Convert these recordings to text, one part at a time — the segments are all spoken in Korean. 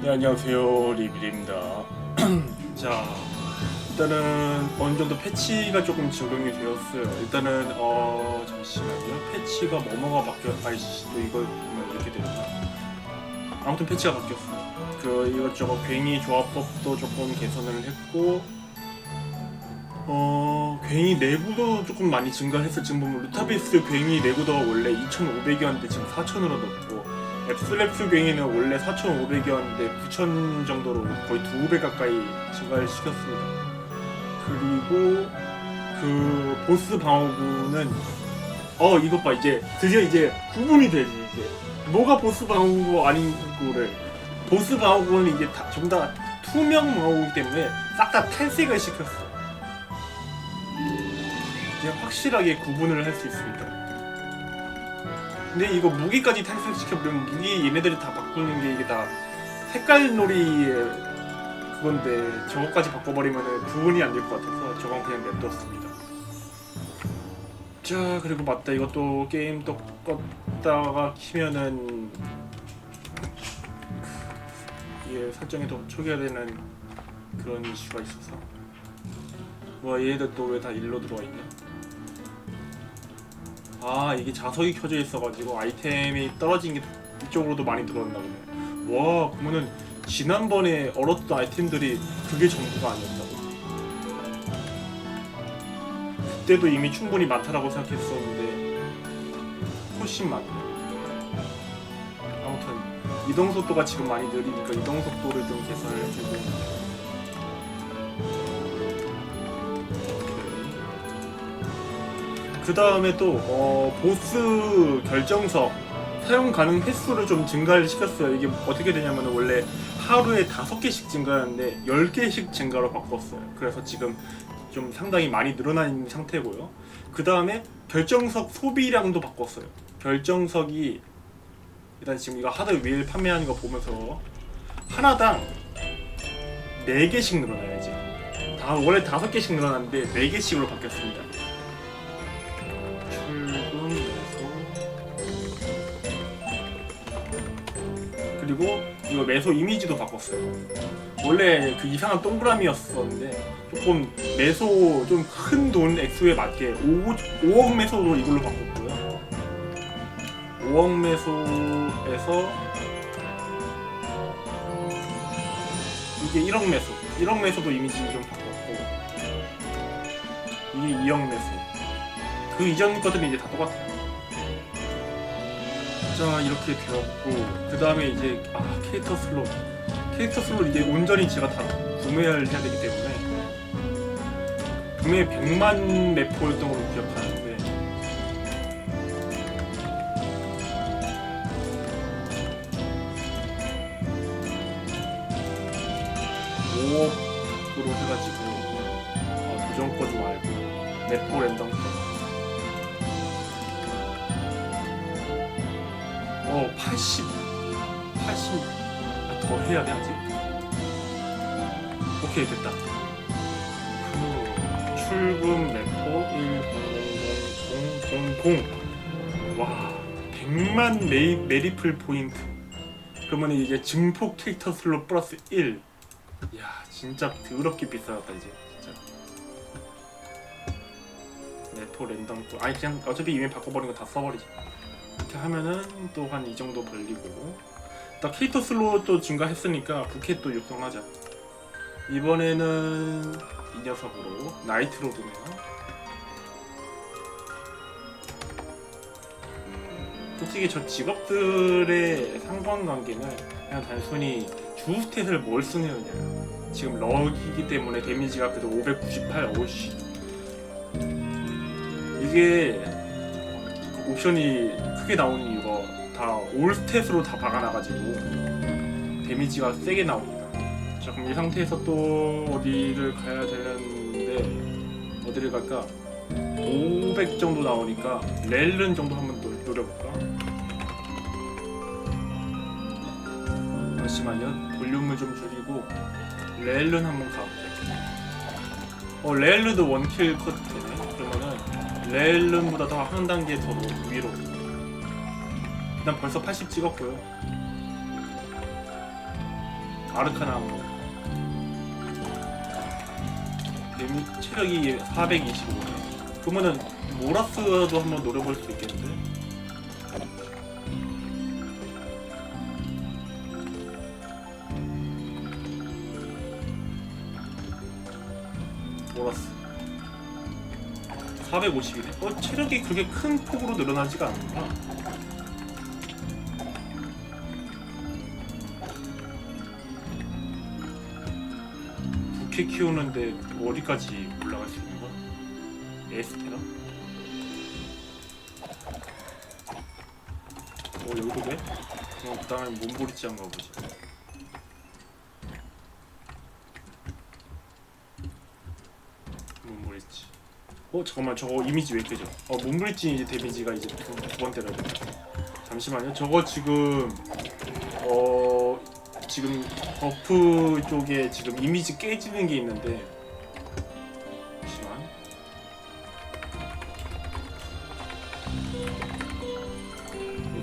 네, 안녕하세요 리빌입니다. 자 일단은 어느 정도 패치가 조금 적용이 되었어요. 일단은 어 잠시만요. 패치가 뭐뭐가 바뀌었 아이씨 또 이걸 보면 이렇게 되구나. 아무튼 패치가 바뀌었어요. 그 이것저것 괭이 조합법도 조금 개선을 했고 어 괭이 내구도 조금 많이 증가했어. 지금 보면 루타비스 괭이 내구도가 원래 2,500이었는데 지금 4,000으로 높고 앱슬랩스 괭이는 원래 4,500이었는데 9,000 정도로 거의 두 배 가까이 증가를 시켰습니다. 그리고 그 보스 방어구는 어 이것 봐 이제 드디어 이제 구분이 되지 이제 뭐가 보스 방어구 아니고를 보스 방어구는 이제 다, 전부 다 투명 방어구이기 때문에 싹 다 탈색을 시켰어. 이제 확실하게 구분을 할 수 있습니다. 근데 이거 무기까지 탈색시켜버리면 무기 얘네들이 다 바꾸는 게 이게 다 색깔 놀이의 그건데 저것까지 바꿔버리면 구분이 안 될 것 같아서 저건 그냥 냅뒀습니다. 자 그리고 맞다 이것도 게임 또 껐다가 키면은 이게 설정에도 초기화 되는 그런 이슈가 있어서 뭐 얘네들 또 왜 다 일로 들어와 있냐? 아 이게 자석이 켜져 있어가지고 아이템이 떨어진 게 이쪽으로도 많이 들어온다 보네. 와 그러면은 지난번에 얼었던 아이템들이 그게 전부가 아니었다고. 그때도 이미 충분히 많다라고 생각했었는데 훨씬 많네. 아무튼 이동 속도가 지금 많이 느리니까 이동 속도를 좀 개선을 해주고. 그 다음에 또 어, 보스 결정석 사용 가능 횟수를 좀 증가를 시켰어요. 이게 어떻게 되냐면 원래 하루에 다섯 개씩 증가하는데 열 개씩 증가로 바꿨어요. 그래서 지금 좀 상당히 많이 늘어난 상태고요. 그 다음에 결정석 소비량도 바꿨어요. 결정석이 일단 지금 이거 하드 윌 판매하는 거 보면서 하나당 네 개씩 늘어나야지. 다 원래 다섯 개씩 늘어났는데 네 개씩으로 바뀌었습니다. 이거 매소 이미지도 바꿨어요. 원래 그 이상한 동그라미였었는데 조금 매소 좀 큰 돈 액수에 맞게 5, 5억 매소로 이걸로 바꿨고요. 5억 매소에서 이게 1억 매소, 1억 매소도 이미지 좀 바꿨고 이게 2억 매소. 그 이전 것들은 이제 다 똑같아요. 자 이렇게 되었고 그 다음에 이제 아 캐릭터 슬롯. 캐릭터 슬롯 이제 온전히 제가 다 구매를 해야 되기 때문에 구매 100만 매포였던 걸로 기억하는데. 오억으로 해가지고 어, 도전권 말고 매포 랜덤권 어, 80, 80, 아, 더 해야 돼, 아직. 오케이, 됐다. 그, 출금 래퍼 100000. 와, 100만 메이, 메리플 포인트. 그러면 이게 증폭 캐릭터 슬롯 플러스 1. 야, 진짜 더럽게 비싸졌다, 이제. 진짜. 래퍼 랜덤 또 아니 그냥 어차피 이미 바꿔버린 거 다 써버리자 이렇게 하면은 또 한 이 정도 벌리고. 나 캐릭터 슬롯도 증가했으니까 부캐 또 육성하자. 이번에는 이 녀석으로 나이트로드네요 솔직히 저 직업들의 상관관계는 그냥 단순히 주스탯을 뭘 쓰느냐. 지금 럭이기 때문에 데미지가 그래도 598 오씨 이게 그 옵션이 크게 나오는 이유가 다 올스탯으로 다 박아놔가지고 데미지가 세게 나옵니다. 자 그럼 이 상태에서 또 어디를 가야 되는데 어디를 갈까? 500 정도 나오니까 렐른 정도 한번 또 노려볼까? 잠시만요. 볼륨을 좀 줄이고 렐른 한번 가볼게요. 어 렐르도 원킬 컷 되네. 렐름보다 더 한 단계 더 위로. 일단 벌써 80 찍었고요. 아르카나 한번 체력이 425네 그러면은 모라스도 한번 노려볼 수 있겠는데 450이네 어 체력이 그렇게 큰 폭으로 늘어나지가 않구나 부캐 키우는데 어디까지 올라갈 수 있는 거야? 에스테라? 어 여기도 돼? 그럼 그다음에 몸부리지 한번 가보자 몸부리지 어 잠깐만 저거 이미지 왜 깨져? 어 몸부리지 이제 데미지가 이제 두, 두 번째라 잠시만요. 저거 지금 어 지금 버프 쪽에 지금 이미지 깨지는 게 있는데. 잠시만.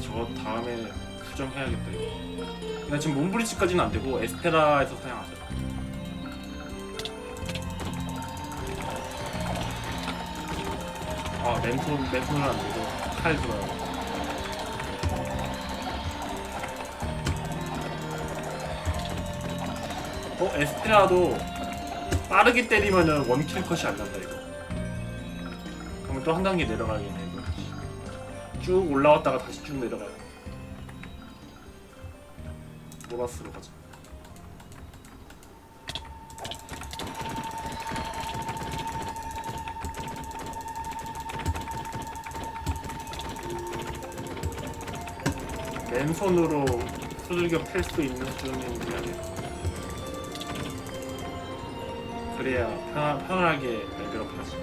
저거 다음에 수정해야겠다 이거. 나 지금 몸브리치까지는 안 되고 에스페라에서 사용하자 아 맨손 맨손은 안 되고 칼 들어요 어 에스페라도 빠르게 때리면은 원킬 컷이 안 난다 이거. 그러면 또 한 단계 내려가야겠네 이거. 쭉 올라왔다가 다시 쭉 내려가야. 보라스로 가자. 맨손으로 수들겨 팰 수 있는 수준인지 알겠어. 그래야 편, 편하게 레벨업 하지.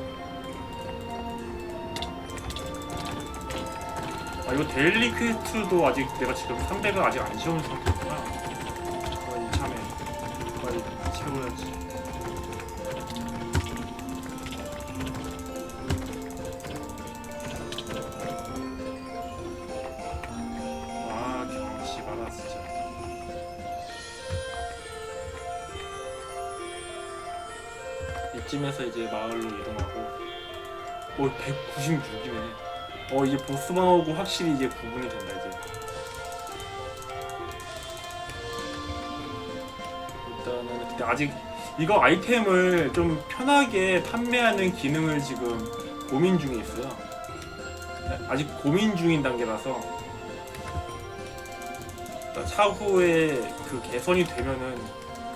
아 이거 데일리 퀘스트도 아직 내가 지금 300을 아직 안 채운 상태구나. 어, 이참에 빨리 채워야지. 쯤에서 이제 마을로 이동하고 오 196이네 어 이제 보스방하고 확실히 이제 구분이 된다 이제. 일단은 근데 아직 이거 아이템을 좀 편하게 판매하는 기능을 지금 고민 중에 있어요. 아직 고민 중인 단계라서. 차후에 그 개선이 되면은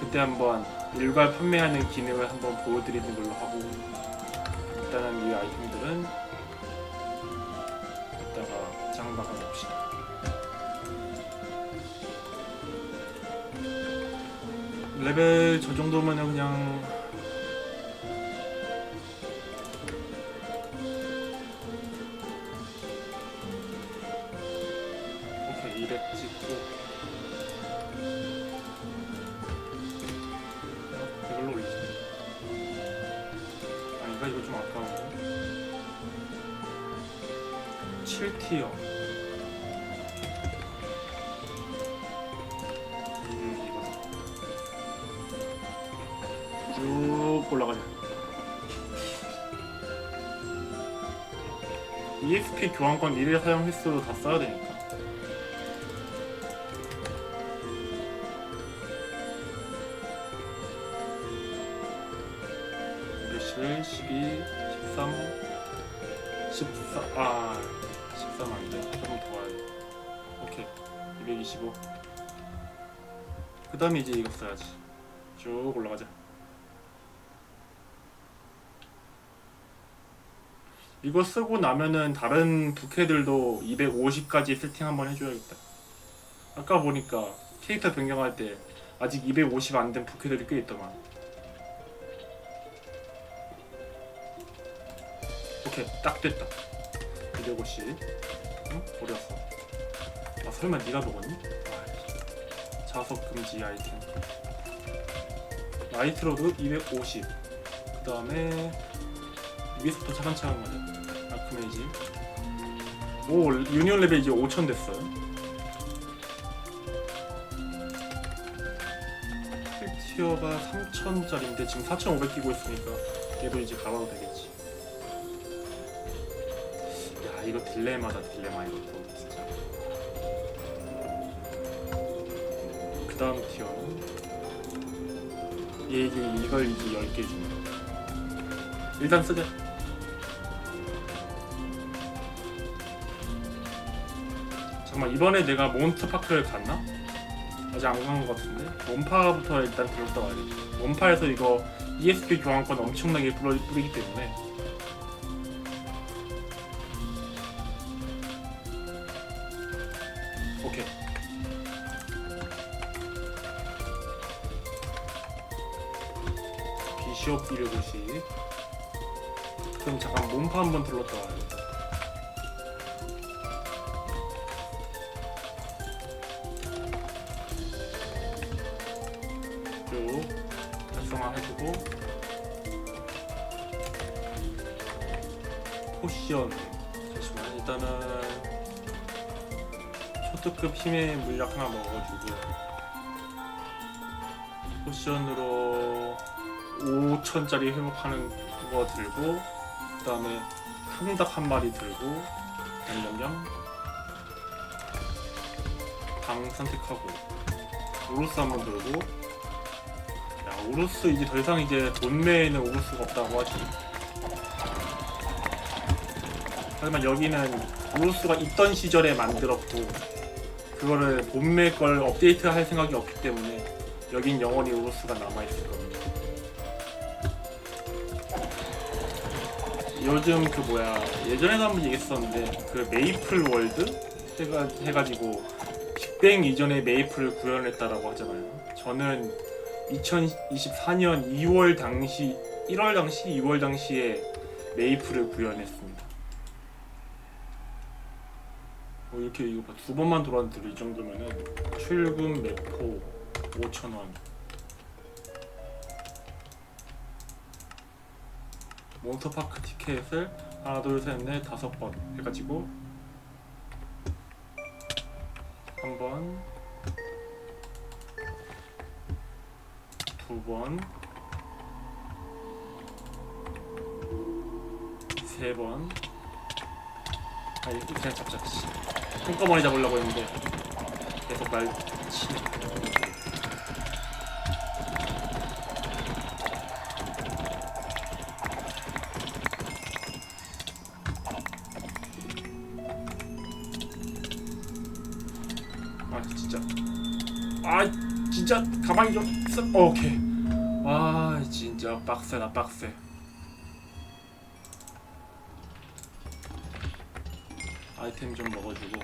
그때 한번 일괄 판매하는 기능을 한번 보여드리는 걸로 하고 일단은 이 아이템들은 이따가 장박아 봅시다. 레벨 저 정도면은 그냥 오케이 200 찍고 7티어. 음 이거. 쭉 올라가자. EXP 교환권 1회 사용 횟수 다 써야 되니까. 몇시를 12, 13, 14, 아, 13안 돼. 조금 더 와야 돼. 오케이. 225. 그 다음에 이제 이거 써야지. 쭉 올라가자. 이거 쓰고 나면은 다른 부캐들도 250까지 세팅 한번 해줘야겠다. 아까 보니까 캐릭터 변경할 때 아직 250 안 된 부캐들이 꽤 있더만. 오케이 딱 됐다 250 응? 버렸어. 아 설마 네가 먹었니? 아, 자석 금지 아이템. 라이트로드 250 그 다음에 위에서부터 차근차근 가자 아크메이지 오 유니온 레벨 이제 5000 됐어요. 티어가 3천짜리인데 지금 4,500 끼고 있으니까 얘도 이제 가봐도 되겠지. 야 이거 딜레마다 딜레마 이것도 진짜. 그 다음 티어는 얘 이게 이걸 이제 10개 주는 거. 일단 쓰자. 잠깐만 이번에 내가 몬스터파크를 갔나? 아직 안 간 것 같은데 원파부터 일단 들었다 와야겠다 원파에서 이거 ESP 교환권 엄청나게 뿌리, 뿌리기 때문에 비숍 150 그럼 잠깐 몸파 한번 들렀다 와야겠다 쭉 활성화 해주고 포션. 잠시만 일단은 초특급 힘의 물약 하나 먹어주고 포션으로 5천짜리 회복하는 거 들고 그 다음에 한닭 한 마리 들고 양념장 방 선택하고 우루스 한 번 들고. 야 우루스 이제 더 이상 이제 본매에는 우루스가 없다고 하지. 하지만 여기는 우루스가 있던 시절에 만들었고 그거를 본매 걸 업데이트 할 생각이 없기 때문에 여긴 영원히 우루스가 남아있을 겁니다 요즘 그 뭐야 예전에도 한번 얘기했었는데 그 메이플 월드 해가, 해가지고 빅뱅 이전에 메이플을 구현했다라고 하잖아요. 저는 2024년 2월 당시 1월 당시 2월 당시에 메이플을 구현했습니다. 뭐 이렇게 이거 봐. 두 번만 돌았는데 이 정도면은 출금 매포 5,000원. 몬스터파크 티켓을 하나 둘 셋 넷 다섯 번 해가지고 한 번, 두 번, 세 번. 아니 그냥 잡자. 씨. 한꺼번에 잡으려고 했는데 계속 날 치네. 진짜? 가만히 좀 있어. 어, 오케이. 아 진짜 빡세다 빡세. 아이템 좀 먹어주고.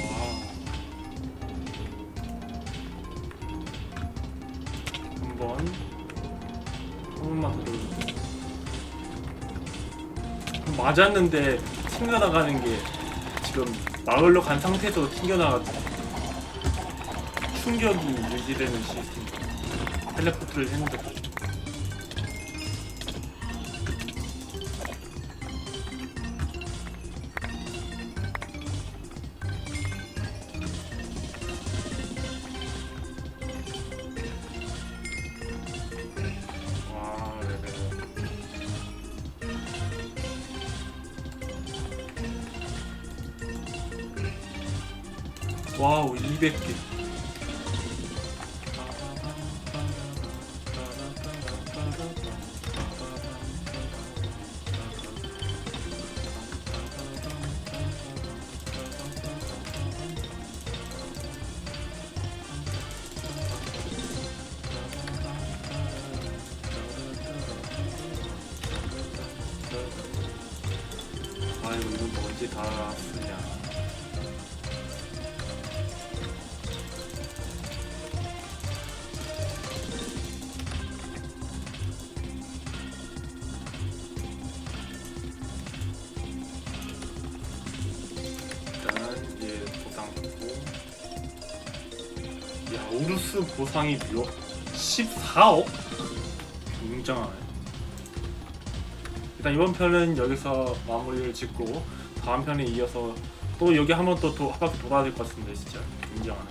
와 한번. 한 번만 더 돌려줄게 맞았는데 튕겨나가는 게 지금 마을로 간 상태에서 튕겨나가지고 충격이 유지되는 시스템. 텔레포트를 했는데 와우 200개 야 우루스 보상이 몇 14억? 굉장하네. 일단 이번 편은 여기서 마무리를 짓고 다음 편에 이어서 또 여기 한번 또한 바퀴 돌아야 될 것 같은데 진짜. 굉장하네